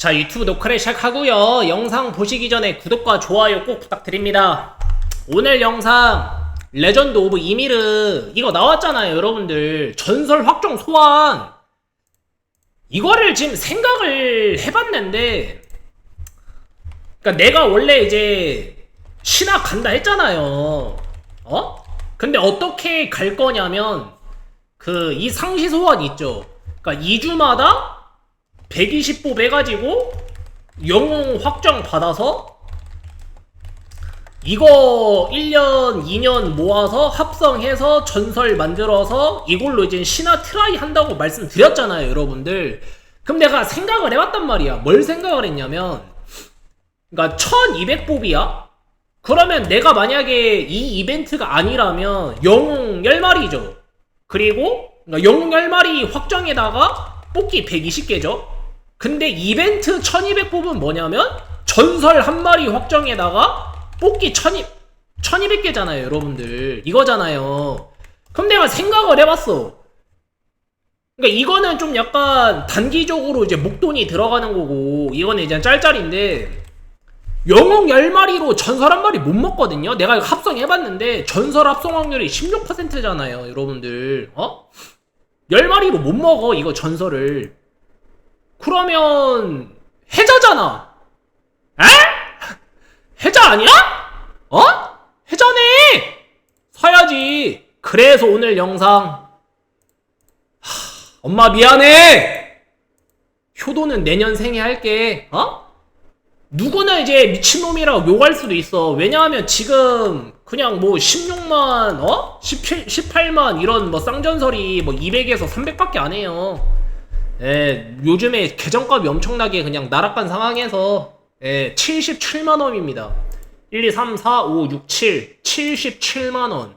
자, 유튜브 녹화를 시작하고요. 영상 보시기 전에 구독과 좋아요 꼭 부탁드립니다. 오늘 영상 레전드 오브 이미르 이거 나왔잖아요, 여러분들. 전설 확정 소환. 이거를 지금 생각을 해봤는데, 그러니까 내가 원래 이제 신학 간다 했잖아요. 어? 근데 어떻게 갈 거냐면 그 이 상시 소환 있죠. 그러니까 2주마다 120뽑 해가지고 영웅 확정 받아서 이거 1년, 2년 모아서 합성해서 전설 만들어서 이걸로 이제 신화 트라이 한다고 말씀드렸잖아요, 여러분들. 그럼 내가 생각을 해봤단 말이야. 뭘 생각을 했냐면, 그러니까 1200뽑이야? 그러면 내가 만약에 이 이벤트가 아니라면 영웅 10마리죠. 그리고 그러니까 영웅 10마리 확정에다가 뽑기 120개죠. 근데 이벤트 1200 뽑은 뭐냐면 전설 한 마리 확정에다가 뽑기 1200, 1200개잖아요, 여러분들. 이거잖아요. 그럼 내가 생각을 해봤어. 그러니까 이거는 좀 약간 단기적으로 이제 목돈이 들어가는 거고, 이거는 이제 짤짤인데, 영웅 10마리로 전설 한 마리 못 먹거든요? 내가 합성해봤는데, 전설 합성 확률이 16%잖아요, 여러분들. 어? 10마리로 못 먹어, 이거 전설을. 그러면, 해자잖아. 에? 해자 아니야? 어? 해자네! 사야지. 그래서 오늘 영상. 하, 엄마 미안해! 효도는 내년 생에 할게. 어? 누구나 이제 미친놈이라고 욕할 수도 있어. 왜냐하면 지금 그냥 뭐 16만, 어? 17, 18만 이런 뭐 쌍전설이 뭐 200에서 300밖에 안 해요. 예, 요즘에 계정값이 엄청나게 그냥 나락간 상황에서 예, 77만 원입니다. 1, 2, 3, 4, 5, 6, 7. 77만 원.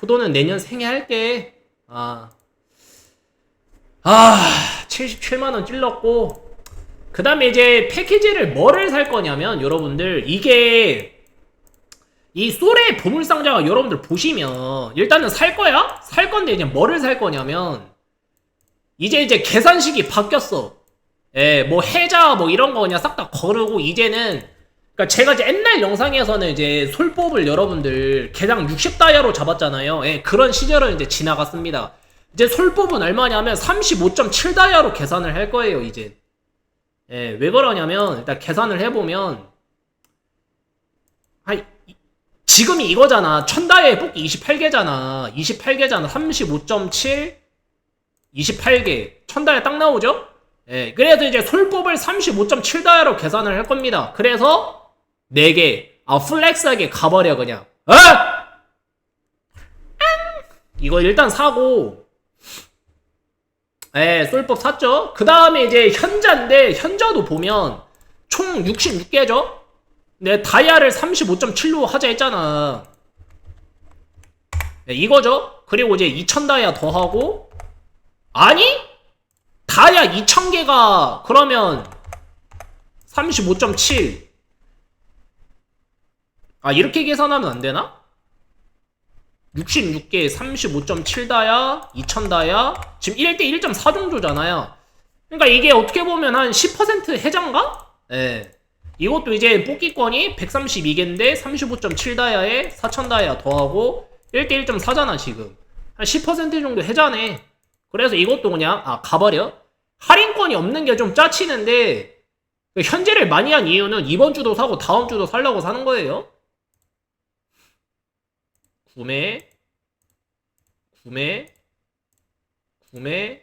효도는 내년 생에 할게. 아. 아, 77만 원 찔렀고 그 다음에 이제 패키지를 뭐를 살 거냐면 여러분들 이게 이 솔의 보물상자가 여러분들 보시면 일단은 살 거야? 살 건데 이제 뭐를 살 거냐면 이제 이제 계산식이 바뀌었어. 예, 뭐 해자 뭐 이런 거 그냥 싹 다 거르고 이제는 그러니까 제가 이제 옛날 영상에서는 이제 솔법을 여러분들 개당 60다이아로 잡았잖아요. 예, 그런 시절은 이제 지나갔습니다. 이제 솔법은 얼마냐면 35.7다이아로 계산을 할 거예요, 이제. 예, 왜 그러냐면 일단 계산을 해 보면 한 이- 지금이 이거잖아. 천다에 뽑기 28개잖아. 28개잖아. 35.7 28개. 천다에 딱 나오죠? 예, 그래서 이제 솔법을 35.7다이아로 계산을 할 겁니다. 그래서 4개. 아, 플렉스하게 가버려 그냥. 어? 이거 일단 사고 예, 솔법 샀죠? 그 다음에 이제 현자인데, 현자도 보면 총 66개죠? 내 다이아를 35.7로 하자 했잖아. 네, 이거죠? 그리고 이제 2000 다이아 더 하고, 아니? 다이아 2000개가 그러면 35.7. 아, 이렇게 계산하면 안 되나? 66개 35.7 다야 2000 다야 지금 1대 1.4 정도잖아요 그러니까 이게 어떻게 보면 한 10% 해장가? 예 이것도 이제 뽑기권이 132개인데 35.7 다야에 4000 다야 더하고 1대 1.4잖아 지금 한 10% 정도 해자네 그래서 이것도 그냥 아 가버려? 할인권이 없는 게 좀 짜치는데 현재를 많이 한 이유는 이번 주도 사고 다음 주도 살려고 사는 거예요. 구매, 구매, 구매,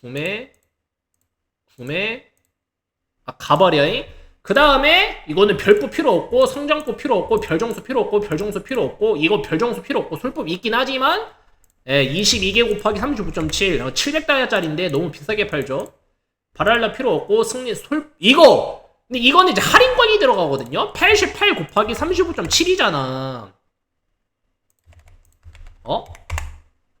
구매, 구매, 아, 가버려잉? 그 다음에 이거는 별표 필요 없고, 성장표 필요 없고, 별정수 필요 없고, 별정수 필요 없고, 이거 별정수 필요 없고, 솔법 있긴 하지만, 예, 22개 곱하기 39.7, 700다이아짜리인데 너무 비싸게 팔죠. 바랄라 필요 없고, 승리, 솔, 이거! 근데 이거는 이제 할인권이 들어가거든요? 88 곱하기 35.7이잖아. 어?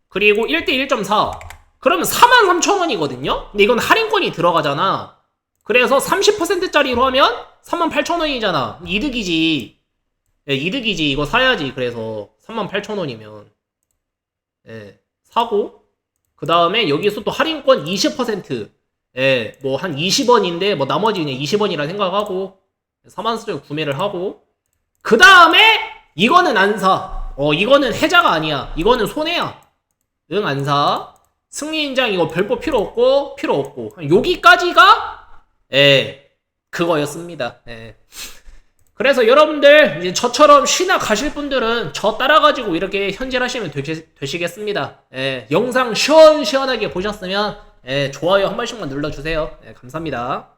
그리고 1대 1.4. 그러면 43,000원이거든요? 근데 이건 할인권이 들어가잖아. 그래서 30%짜리로 하면 38,000원이잖아. 이득이지. 예, 이득이지. 이거 사야지. 그래서 38,000원이면. 예, 사고. 그 다음에 여기서 또 할인권 20%. 예, 뭐 한 20원인데 뭐 나머지 그냥 20원이라 생각하고 4만 수를 구매를 하고 그 다음에 이거는 안 사. 어 이거는 해자가 아니야. 이거는 손해야. 응 안 사. 승리 인장 이거 별법 필요 없고 필요 없고 여기까지가 예 그거였습니다. 예. 그래서 여러분들 이제 저처럼 쉬나 가실 분들은 저 따라가지고 이렇게 현질하시면 되시, 되시 겠습니다. 예, 영상 시원시원하게 보셨으면 예, 좋아요 한 번씩만 눌러주세요. 예, 감사합니다.